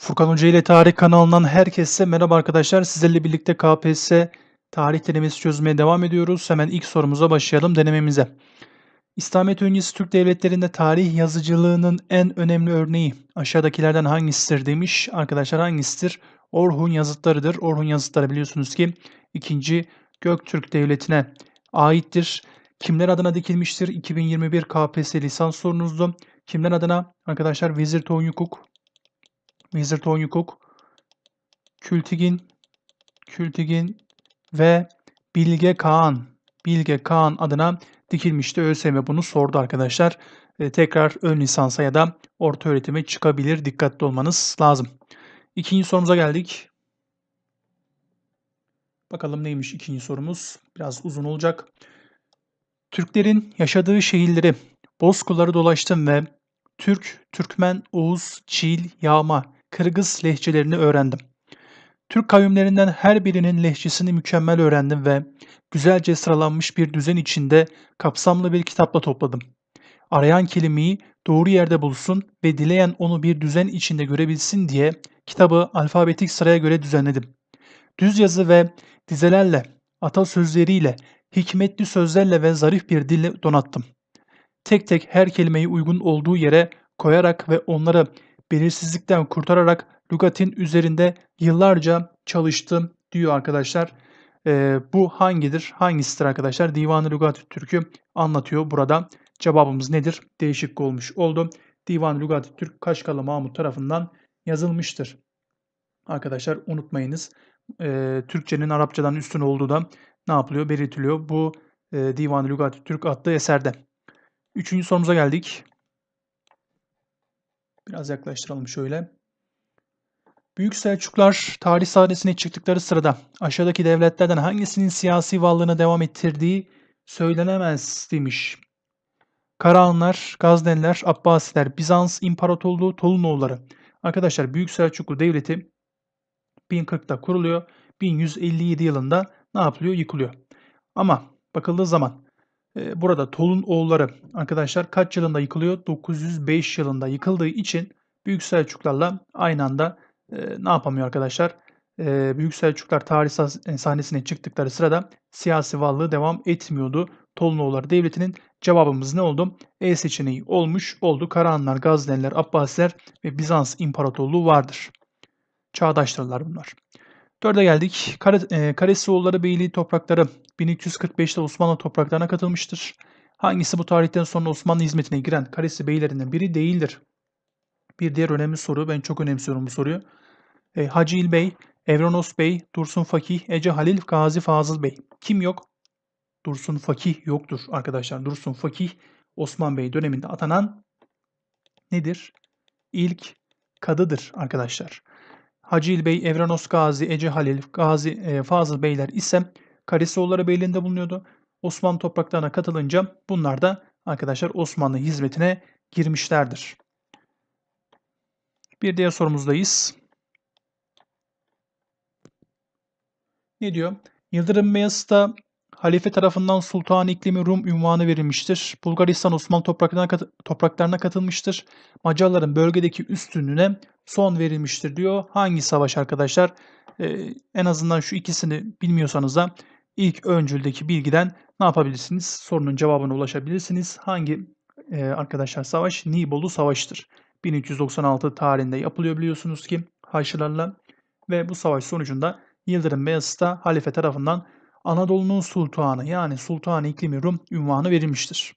Furkan Hoca ile Tarih kanalından herkese merhaba arkadaşlar. Sizlerle birlikte KPSS tarih denemesi çözmeye devam ediyoruz. Hemen ilk sorumuza başlayalım denememize. İslamiyet öncesi Türk devletlerinde tarih yazıcılığının en önemli örneği aşağıdakilerden hangisidir demiş. Arkadaşlar hangisidir? Orhun yazıtlarıdır. Orhun yazıtları biliyorsunuz ki 2. Göktürk Devleti'ne aittir. Kimler adına dikilmiştir? 2021 KPSS lisans sorunuzdu. Kimler adına? Arkadaşlar Vezir Tonyukuk, Wizard Onyukuk, Kültigin, Kültigin ve Bilge Kağan. Bilge Kağan adına dikilmişti. ÖSYM bunu sordu arkadaşlar. E, tekrar ön lisansa ya da orta öğretime çıkabilir. Dikkatli olmanız lazım. İkinci sorumuza geldik. Bakalım neymiş ikinci sorumuz. Biraz uzun olacak. Türklerin yaşadığı şehirleri, bozkırları dolaştım ve Türk, Türkmen, Oğuz, Çil, Yağma, Kırgız lehçelerini öğrendim. Türk kavimlerinden her birinin lehçesini mükemmel öğrendim ve güzelce sıralanmış bir düzen içinde kapsamlı bir kitapla topladım. Arayan kelimeyi doğru yerde bulsun ve dileyen onu bir düzen içinde görebilsin diye kitabı alfabetik sıraya göre düzenledim. Düz yazı ve dizelerle, atasözleriyle, hikmetli sözlerle ve zarif bir dille donattım. Tek tek her kelimeyi uygun olduğu yere koyarak ve onları belirsizlikten kurtararak lügatin üzerinde yıllarca çalıştım diyor arkadaşlar. Ee, bu hangidir? Hangisidir arkadaşlar? Divan-ı Lügat-ı Türk'ü anlatıyor burada. Cevabımız nedir? Değişik olmuş oldu. Divan-ı Lügat-ı Türk Kaşgalı Mahmut tarafından yazılmıştır. Arkadaşlar unutmayınız. E, Türkçenin Arapçadan üstün olduğu da ne yapılıyor? Belirtiliyor. Bu e, Divan-ı Lügat-ı Türk adlı eserde. Üçüncü sorumuza geldik. Biraz yaklaştıralım şöyle. Büyük Selçuklar tarih sahnesine çıktıkları sırada aşağıdaki devletlerden hangisinin siyasi varlığını devam ettirdiği söylenemez demiş. Karahanlar, Gazneliler, Abbasiler, Bizans İmparatorluğu, Tolunoğulları. Arkadaşlar Büyük Selçuklu Devleti 1040'da kuruluyor. 1157 yılında ne yapılıyor? Yıkılıyor. Ama bakıldığı zaman burada Tolun oğulları arkadaşlar kaç yılında yıkılıyor? 905 yılında yıkıldığı için Büyük Selçuklarla aynı anda e, ne yapamıyor arkadaşlar? E, Büyük Selçuklar tarih sahnesine çıktıkları sırada siyasi varlığı devam etmiyordu. Tolunoğulları Devleti'nin cevabımız ne oldu? E seçeneği olmuş oldu. Karahanlar, Gazneliler, Abbasiler ve Bizans İmparatorluğu vardır. Çağdaştırlar bunlar. Dörde geldik. Kare, e, Beyliği toprakları 1345'te Osmanlı topraklarına katılmıştır. Hangisi bu tarihten sonra Osmanlı hizmetine giren Karesi beylerinden biri değildir? Bir diğer önemli soru. Ben çok önemsiyorum bu soruyu. E, Hacı İl Bey, Evranos Bey, Dursun Fakih, Ece Halil, Gazi Fazıl Bey. Kim yok? Dursun Fakih yoktur arkadaşlar. Dursun Fakih Osman Bey döneminde atanan nedir? İlk kadıdır arkadaşlar. Hacı İl Bey, Evranos Gazi, Ece Halil, Gazi e, Fazıl Beyler ise Karasioğulları Beyliği'nde bulunuyordu. Osmanlı topraklarına katılınca bunlar da arkadaşlar Osmanlı hizmetine girmişlerdir. Bir diğer sorumuzdayız. Ne diyor? Yıldırım Beyazıt'a halife tarafından Sultan İklimi Rum ünvanı verilmiştir. Bulgaristan Osmanlı topraklarına, kat topraklarına katılmıştır. Macarların bölgedeki üstünlüğüne son verilmiştir diyor. Hangi savaş arkadaşlar? Ee, en azından şu ikisini bilmiyorsanız da ilk öncüldeki bilgiden ne yapabilirsiniz? Sorunun cevabına ulaşabilirsiniz. Hangi e, arkadaşlar savaş? Nibolu Savaşı'dır. 1396 tarihinde yapılıyor biliyorsunuz ki Haçlılarla ve bu savaş sonucunda Yıldırım Beyazıt'a halife tarafından Anadolu'nun sultanı yani Sultan İklimi Rum ünvanı verilmiştir.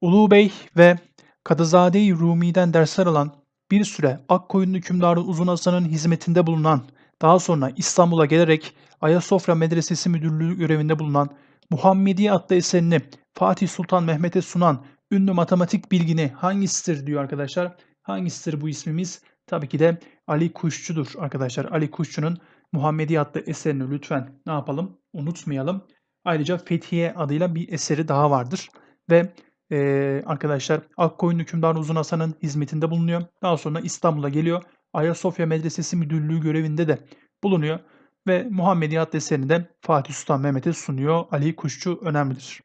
Ulu Bey ve Kadızade-i Rumi'den dersler alan bir süre Akkoyunlu hükümdarı Uzun Hasan'ın hizmetinde bulunan daha sonra İstanbul'a gelerek Ayasofya Medresesi Müdürlüğü görevinde bulunan Muhammediye adlı eserini Fatih Sultan Mehmet'e sunan ünlü matematik bilgini hangisidir diyor arkadaşlar. Hangisidir bu ismimiz? Tabii ki de Ali Kuşçu'dur arkadaşlar. Ali Kuşçu'nun Muhammedi adlı eserini lütfen ne yapalım? Unutmayalım. Ayrıca Fethiye adıyla bir eseri daha vardır. Ve e, arkadaşlar Akkoyun hükümdarı Uzun Hasan'ın hizmetinde bulunuyor. Daha sonra İstanbul'a geliyor. Ayasofya Medresesi Müdürlüğü görevinde de bulunuyor. Ve Muhammediyat eserini de Fatih Sultan Mehmet'e sunuyor. Ali Kuşçu önemlidir.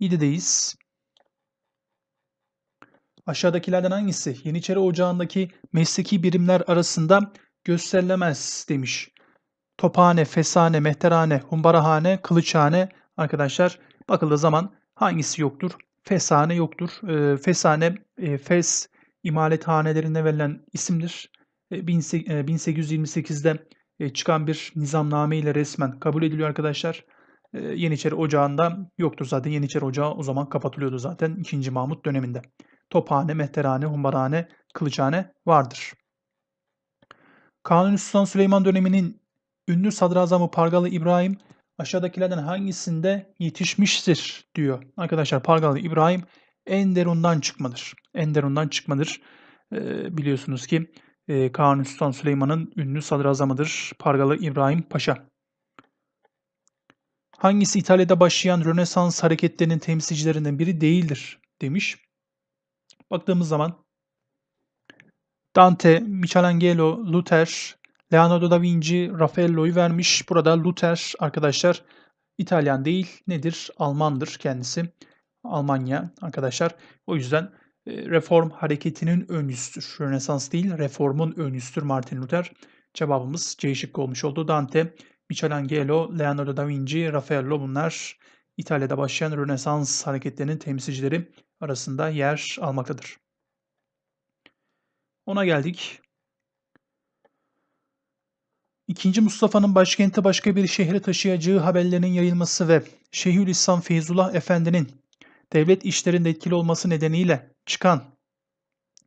7'deyiz. Aşağıdakilerden hangisi Yeniçeri Ocağı'ndaki mesleki birimler arasında gösterilemez demiş. Tophane, Fesane, Mehterhane, Humbarahane, Kılıçhane arkadaşlar bakıldığı zaman hangisi yoktur? Fesane yoktur. E, fesane, e, Fes imalethanelerine verilen isimdir. E, 1828'de e, çıkan bir nizamname ile resmen kabul ediliyor arkadaşlar. E, Yeniçeri Ocağı'nda yoktur zaten. Yeniçeri Ocağı o zaman kapatılıyordu zaten 2. Mahmut döneminde. Tophane, Mehterhane, Humbarhane, Kılıçhane vardır. Kanuni Sultan Süleyman döneminin ünlü sadrazamı Pargalı İbrahim aşağıdakilerden hangisinde yetişmiştir diyor. Arkadaşlar Pargalı İbrahim Enderun'dan çıkmadır. Enderun'dan çıkmadır. Ee, biliyorsunuz ki e, Kanuni Sultan Süleyman'ın ünlü sadrazamıdır Pargalı İbrahim Paşa. Hangisi İtalya'da başlayan Rönesans hareketlerinin temsilcilerinden biri değildir demiş. Baktığımız zaman Dante, Michelangelo, Luther, Leonardo da Vinci, Raffaello'yu vermiş. Burada Luther arkadaşlar İtalyan değil nedir? Almandır kendisi. Almanya arkadaşlar. O yüzden e, reform hareketinin öncüsüdür. Rönesans değil reformun öncüsüdür Martin Luther. Cevabımız C şıkkı olmuş oldu. Dante, Michelangelo, Leonardo da Vinci, Raffaello bunlar İtalya'da başlayan Rönesans hareketlerinin temsilcileri arasında yer almaktadır. Ona geldik. İkinci Mustafa'nın başkenti başka bir şehre taşıyacağı haberlerinin yayılması ve Şeyhülislam Feyzullah Efendi'nin devlet işlerinde etkili olması nedeniyle çıkan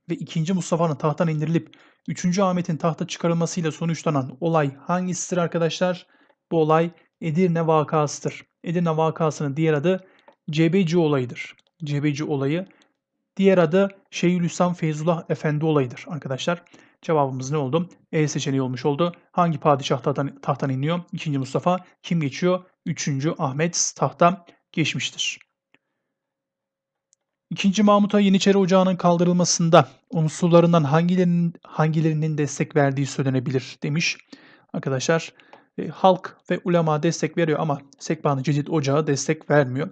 ve 2. Mustafa'nın tahttan indirilip 3. Ahmet'in tahta çıkarılmasıyla sonuçlanan olay hangisidir arkadaşlar? Bu olay Edirne vakasıdır. Edirne vakasının diğer adı Cebeci olayıdır. Cebeci olayı. Diğer adı Şeyhülislam Feyzullah Efendi olayıdır arkadaşlar. Cevabımız ne oldu? E seçeneği olmuş oldu. Hangi padişah tahttan, tahttan iniyor? 2. Mustafa. Kim geçiyor? 3. Ahmet tahta geçmiştir. İkinci Mahmut'a Yeniçeri Ocağı'nın kaldırılmasında unsurlarından hangilerinin, hangilerinin destek verdiği söylenebilir demiş. Arkadaşlar e, halk ve ulema destek veriyor ama Sekban-ı Cedid Ocağı destek vermiyor.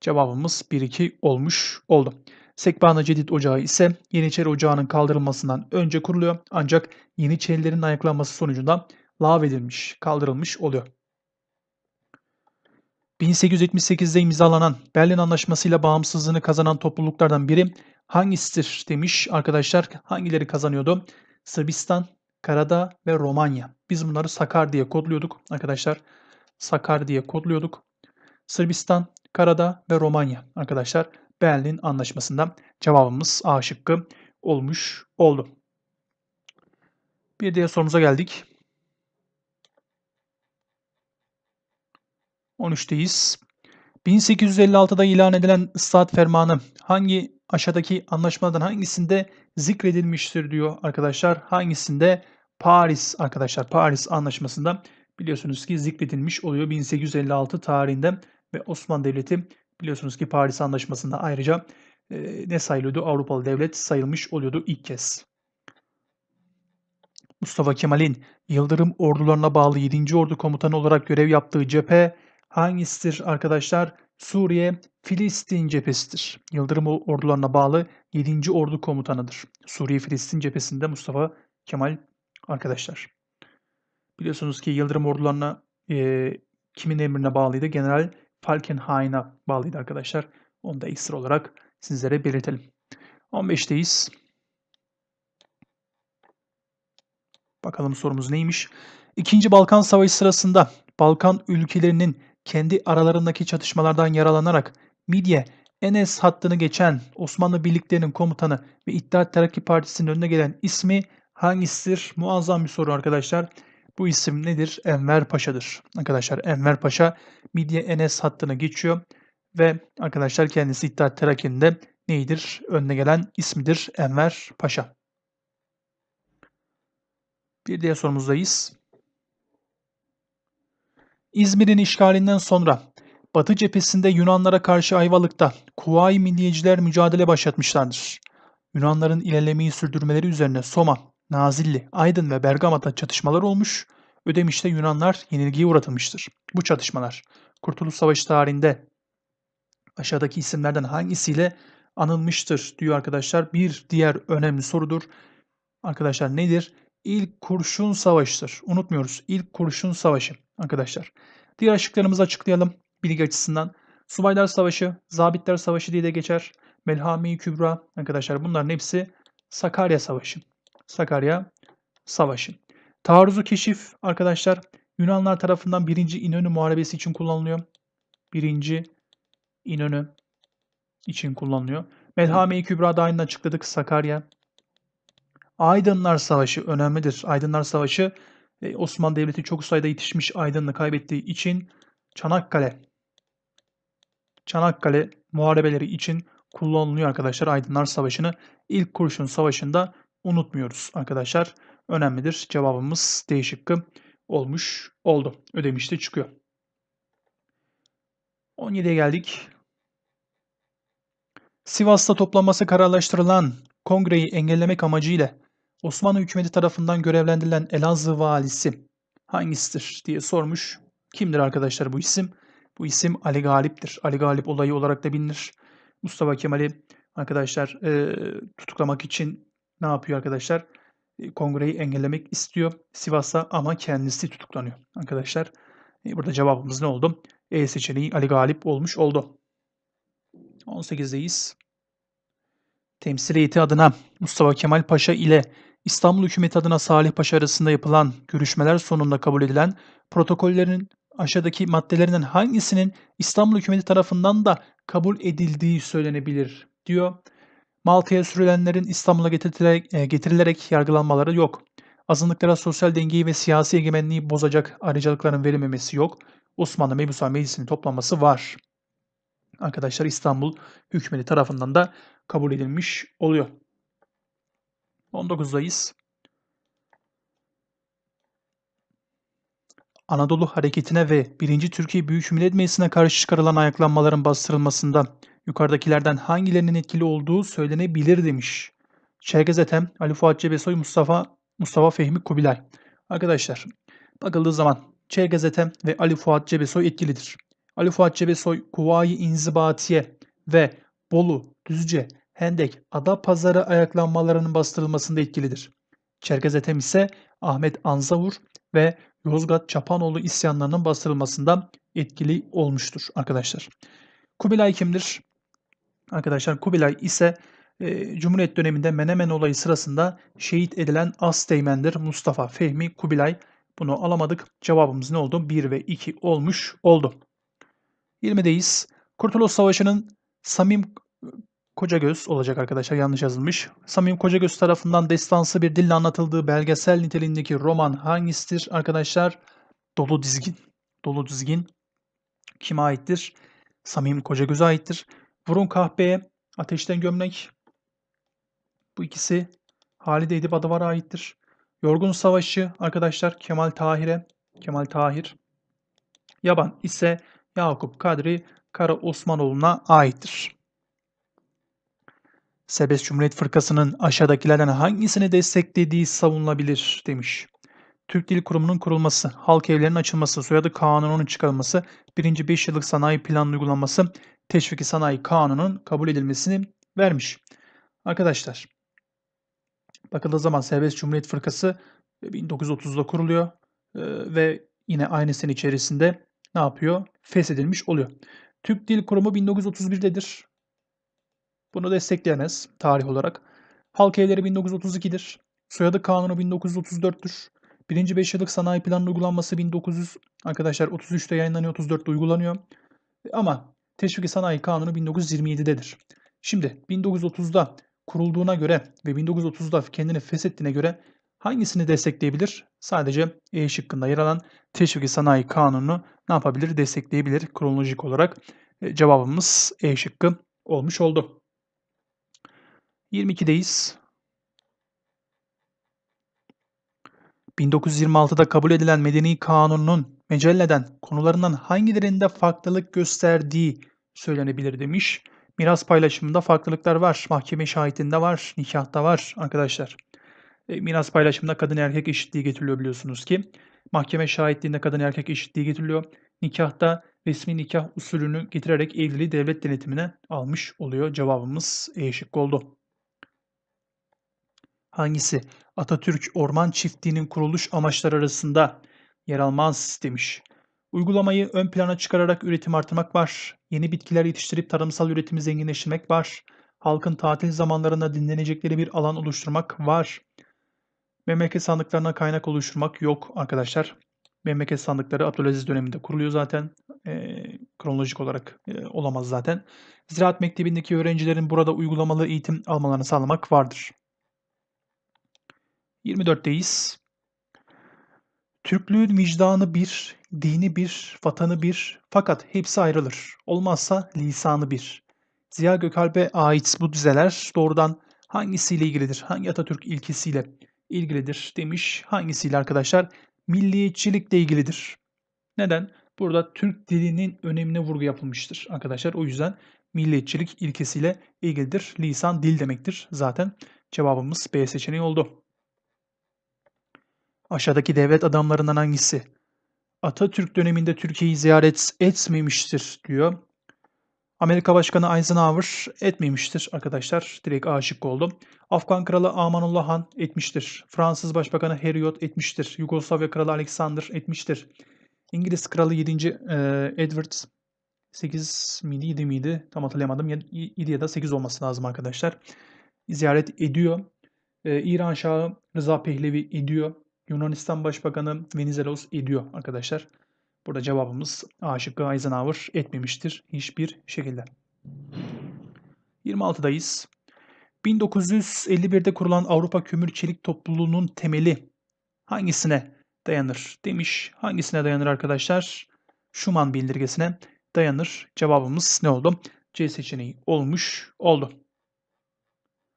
Cevabımız 1-2 olmuş oldu. Sekban-ı Cedid Ocağı ise Yeniçeri Ocağı'nın kaldırılmasından önce kuruluyor ancak Yeniçerilerin ayaklanması sonucunda lağvedilmiş, kaldırılmış oluyor. 1878'de imzalanan Berlin Anlaşması ile bağımsızlığını kazanan topluluklardan biri hangisidir demiş arkadaşlar. Hangileri kazanıyordu? Sırbistan, Karadağ ve Romanya. Biz bunları Sakar diye kodluyorduk arkadaşlar. Sakar diye kodluyorduk. Sırbistan, Karadağ ve Romanya arkadaşlar. Berlin Anlaşması'nda cevabımız A şıkkı olmuş oldu. Bir diğer sorumuza geldik. 13'teyiz. 1856'da ilan edilen ıslahat fermanı hangi aşağıdaki anlaşmalardan hangisinde zikredilmiştir diyor arkadaşlar. Hangisinde? Paris arkadaşlar. Paris anlaşmasında biliyorsunuz ki zikredilmiş oluyor 1856 tarihinde ve Osmanlı Devleti biliyorsunuz ki Paris Anlaşması'nda ayrıca e, ne sayılıyordu? Avrupalı devlet sayılmış oluyordu ilk kez. Mustafa Kemal'in Yıldırım ordularına bağlı 7. Ordu Komutanı olarak görev yaptığı cephe hangisidir arkadaşlar? Suriye Filistin cephesidir. Yıldırım ordularına bağlı 7. Ordu Komutanıdır. Suriye Filistin cephesinde Mustafa Kemal arkadaşlar. Biliyorsunuz ki Yıldırım ordularına e, kimin emrine bağlıydı? General Falkenhayn'a bağlıydı arkadaşlar. Onu da ekstra olarak sizlere belirtelim. 15'teyiz. Bakalım sorumuz neymiş? İkinci Balkan Savaşı sırasında Balkan ülkelerinin kendi aralarındaki çatışmalardan yaralanarak Midye, Enes hattını geçen Osmanlı birliklerinin komutanı ve İttihat Terakki Partisi'nin önüne gelen ismi hangisidir? Muazzam bir soru arkadaşlar. Bu isim nedir? Enver Paşa'dır. Arkadaşlar Enver Paşa Midye Enes hattını geçiyor ve arkadaşlar kendisi İttihat Terakki'nin de? Önüne gelen ismidir Enver Paşa. Bir diğer sorumuzdayız. İzmir'in işgalinden sonra Batı cephesinde Yunanlara karşı Ayvalık'ta Kuvayi Milliyeciler mücadele başlatmışlardır. Yunanların ilerlemeyi sürdürmeleri üzerine Soma, Nazilli, Aydın ve Bergama'da çatışmalar olmuş, Ödemiş'te Yunanlar yenilgiye uğratılmıştır. Bu çatışmalar Kurtuluş Savaşı tarihinde aşağıdaki isimlerden hangisiyle anılmıştır diyor arkadaşlar. Bir diğer önemli sorudur. Arkadaşlar nedir? İlk Kurşun Savaşı'dır. Unutmuyoruz. İlk Kurşun Savaşı arkadaşlar. Diğer şıklarımızı açıklayalım bilgi açısından. Subaylar Savaşı, Zabitler Savaşı diye de geçer. Melhame-i Kübra arkadaşlar bunların hepsi Sakarya Savaşı. Sakarya Savaşı. Taarruzu keşif arkadaşlar Yunanlar tarafından 1. İnönü Muharebesi için kullanılıyor. 1. İnönü için kullanılıyor. Melhame-i Kübra'da aynı açıkladık Sakarya. Aydınlar Savaşı önemlidir. Aydınlar Savaşı e, Osmanlı Devleti çok sayıda yetişmiş aydınını kaybettiği için Çanakkale Çanakkale muharebeleri için kullanılıyor arkadaşlar. Aydınlar Savaşı'nı ilk kurşun savaşında unutmuyoruz arkadaşlar. Önemlidir. Cevabımız D şıkkı olmuş oldu. Ödemişte çıkıyor. 17'ye geldik. Sivas'ta toplanması kararlaştırılan kongreyi engellemek amacıyla Osmanlı hükümeti tarafından görevlendirilen Elazığ valisi hangisidir diye sormuş. Kimdir arkadaşlar bu isim? Bu isim Ali Galip'tir. Ali Galip olayı olarak da bilinir. Mustafa Kemal'i arkadaşlar e, tutuklamak için ne yapıyor arkadaşlar? E, kongreyi engellemek istiyor Sivas'a ama kendisi tutuklanıyor arkadaşlar. E, burada cevabımız ne oldu? E seçeneği Ali Galip olmuş oldu. 18'deyiz. Temsil heyeti adına Mustafa Kemal Paşa ile İstanbul hükümeti adına Salih Paşa arasında yapılan görüşmeler sonunda kabul edilen protokollerin aşağıdaki maddelerinden hangisinin İstanbul hükümeti tarafından da kabul edildiği söylenebilir diyor. Malta'ya sürülenlerin İstanbul'a getirilerek, e, getirilerek yargılanmaları yok. Azınlıklara sosyal dengeyi ve siyasi egemenliği bozacak ayrıcalıkların verilmemesi yok. Osmanlı Mebusan Meclisi'nin toplanması var. Arkadaşlar İstanbul hükümeti tarafından da kabul edilmiş oluyor. 19'dayız. Anadolu hareketine ve 1. Türkiye Büyük Millet Meclisi'ne karşı çıkarılan ayaklanmaların bastırılmasında yukarıdakilerden hangilerinin etkili olduğu söylenebilir demiş. Çerkez Ethem, Ali Fuat Cebesoy, Mustafa Mustafa Fehmi Kubilay. Arkadaşlar bakıldığı zaman Çerkez Ethem ve Ali Fuat Cebesoy etkilidir. Ali Fuat Cebesoy, Kuvayi İnzibatiye ve Bolu, Düzce, Hendek, Adapazarı ayaklanmalarının bastırılmasında etkilidir. Çerkez Ethem ise Ahmet Anzavur ve Yozgat Çapanoğlu isyanlarının bastırılmasında etkili olmuştur arkadaşlar. Kubilay kimdir? Arkadaşlar Kubilay ise e, Cumhuriyet döneminde Menemen olayı sırasında şehit edilen Asteğmen'dir. Mustafa Fehmi Kubilay. Bunu alamadık. Cevabımız ne oldu? 1 ve 2 olmuş oldu. 20'deyiz. Kurtuluş Savaşı'nın Samim Kocagöz olacak arkadaşlar yanlış yazılmış. Samim Kocagöz tarafından destansı bir dille anlatıldığı belgesel niteliğindeki roman hangisidir arkadaşlar? Dolu Dizgin. Dolu Dizgin kime aittir? Samim Kocagöz'e aittir. Vurun Kahpe'ye Ateşten Gömlek. Bu ikisi Halide Edip Adıvar'a aittir. Yorgun Savaşı arkadaşlar Kemal Tahir'e. Kemal Tahir. Yaban ise Yakup Kadri Kara Osmanoğlu'na aittir. Serbest Cumhuriyet Fırkası'nın aşağıdakilerden hangisini desteklediği savunulabilir demiş. Türk Dil Kurumu'nun kurulması, halk evlerinin açılması, soyadı kanununun çıkarılması, birinci 5 yıllık sanayi planının uygulanması, teşviki sanayi kanunun kabul edilmesini vermiş. Arkadaşlar, bakıldığı zaman Serbest Cumhuriyet Fırkası 1930'da kuruluyor e, ve yine aynı sene içerisinde ne yapıyor? Feshedilmiş oluyor. Türk Dil Kurumu 1931'dedir. Bunu destekleyemez tarih olarak. Halk evleri 1932'dir. Soyadı kanunu 1934'tür. Birinci 5 yıllık sanayi planının uygulanması 1900 arkadaşlar 33'te yayınlanıyor, 34'te uygulanıyor. Ama teşviki sanayi kanunu 1927'dedir. Şimdi 1930'da kurulduğuna göre ve 1930'da kendini feshettiğine göre hangisini destekleyebilir? Sadece E şıkkında yer alan teşviki sanayi kanunu ne yapabilir? Destekleyebilir kronolojik olarak. E, cevabımız E şıkkı olmuş oldu. 22'deyiz. 1926'da kabul edilen Medeni Kanun'un mecelleden konularından hangilerinde farklılık gösterdiği söylenebilir demiş. Miras paylaşımında farklılıklar var. Mahkeme şahitinde var, nikahta var arkadaşlar. E, miras paylaşımında kadın erkek eşitliği getiriliyor biliyorsunuz ki. Mahkeme şahitliğinde kadın erkek eşitliği getiriliyor. Nikahta resmi nikah usulünü getirerek evliliği devlet denetimine almış oluyor. Cevabımız E şıkkı oldu. Hangisi Atatürk Orman Çiftliği'nin kuruluş amaçları arasında yer almaz demiş. Uygulamayı ön plana çıkararak üretim artırmak var. Yeni bitkiler yetiştirip tarımsal üretimi zenginleştirmek var. Halkın tatil zamanlarında dinlenecekleri bir alan oluşturmak var. Memleket sandıklarına kaynak oluşturmak yok arkadaşlar. Memleket sandıkları Abdülaziz döneminde kuruluyor zaten. Ee, kronolojik olarak e, olamaz zaten. Ziraat Mektebi'ndeki öğrencilerin burada uygulamalı eğitim almalarını sağlamak vardır. 24'teyiz. Türklüğün vicdanı bir, dini bir, vatanı bir fakat hepsi ayrılır. Olmazsa lisanı bir. Ziya Gökalp'e ait bu dizeler doğrudan hangisiyle ilgilidir? Hangi Atatürk ilkesiyle ilgilidir demiş. Hangisiyle arkadaşlar? Milliyetçilikle ilgilidir. Neden? Burada Türk dilinin önemine vurgu yapılmıştır arkadaşlar. O yüzden milliyetçilik ilkesiyle ilgilidir. Lisan dil demektir. Zaten cevabımız B seçeneği oldu. Aşağıdaki devlet adamlarından hangisi? Atatürk döneminde Türkiye'yi ziyaret etmemiştir diyor. Amerika Başkanı Eisenhower etmemiştir arkadaşlar. Direkt A şıkkı oldu. Afgan Kralı Amanullah Han etmiştir. Fransız Başbakanı Heriot etmiştir. Yugoslavya Kralı Alexander etmiştir. İngiliz Kralı 7. E, Edward 8 miydi 7 miydi tam hatırlayamadım. 7 ya da 8 olması lazım arkadaşlar. Ziyaret ediyor. E, İran Şahı Rıza Pehlevi ediyor. Yunanistan Başbakanı Venizelos ediyor arkadaşlar. Burada cevabımız A şıkkı Eisenhower etmemiştir hiçbir şekilde. 26'dayız. 1951'de kurulan Avrupa Kömür Çelik Topluluğu'nun temeli hangisine dayanır demiş. Hangisine dayanır arkadaşlar? Schuman bildirgesine dayanır. Cevabımız ne oldu? C seçeneği olmuş oldu.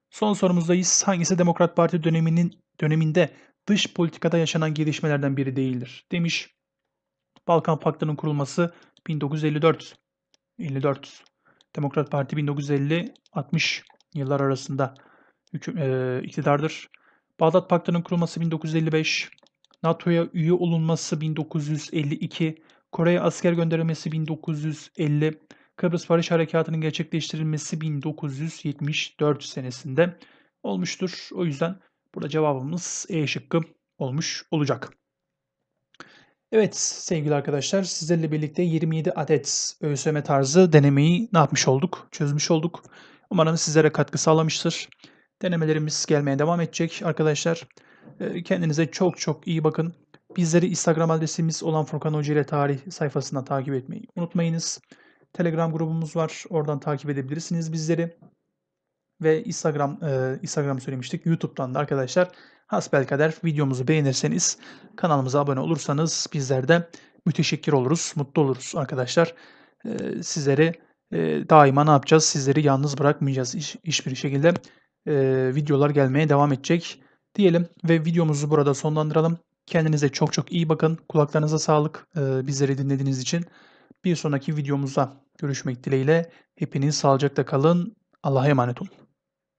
Son sorumuzdayız. Hangisi Demokrat Parti döneminin döneminde dış politikada yaşanan gelişmelerden biri değildir demiş. Balkan Paktı'nın kurulması 1954. 54. Demokrat Parti 1950-60 yıllar arasında hüküm, e, iktidardır. Bağdat Paktı'nın kurulması 1955. NATO'ya üye olunması 1952. Kore'ye asker gönderilmesi 1950. Kıbrıs Barış Harekatı'nın gerçekleştirilmesi 1974 senesinde olmuştur. O yüzden burada cevabımız E şıkkı olmuş olacak. Evet sevgili arkadaşlar sizlerle birlikte 27 adet ÖSYM tarzı denemeyi ne yapmış olduk? Çözmüş olduk. Umarım sizlere katkı sağlamıştır. Denemelerimiz gelmeye devam edecek arkadaşlar. Kendinize çok çok iyi bakın. Bizleri Instagram adresimiz olan Furkan Hoca ile tarih sayfasından takip etmeyi unutmayınız. Telegram grubumuz var. Oradan takip edebilirsiniz bizleri. Ve Instagram e, Instagram söylemiştik. YouTube'dan da arkadaşlar hasbelkader videomuzu beğenirseniz kanalımıza abone olursanız bizler de müteşekkir oluruz, mutlu oluruz arkadaşlar. E, sizleri e, daima ne yapacağız? Sizleri yalnız bırakmayacağız hiç, hiçbir şekilde. E, videolar gelmeye devam edecek diyelim ve videomuzu burada sonlandıralım. Kendinize çok çok iyi bakın. Kulaklarınıza sağlık e, bizleri dinlediğiniz için. Bir sonraki videomuzda görüşmek dileğiyle. Hepiniz sağlıcakla kalın. Allah'a emanet olun.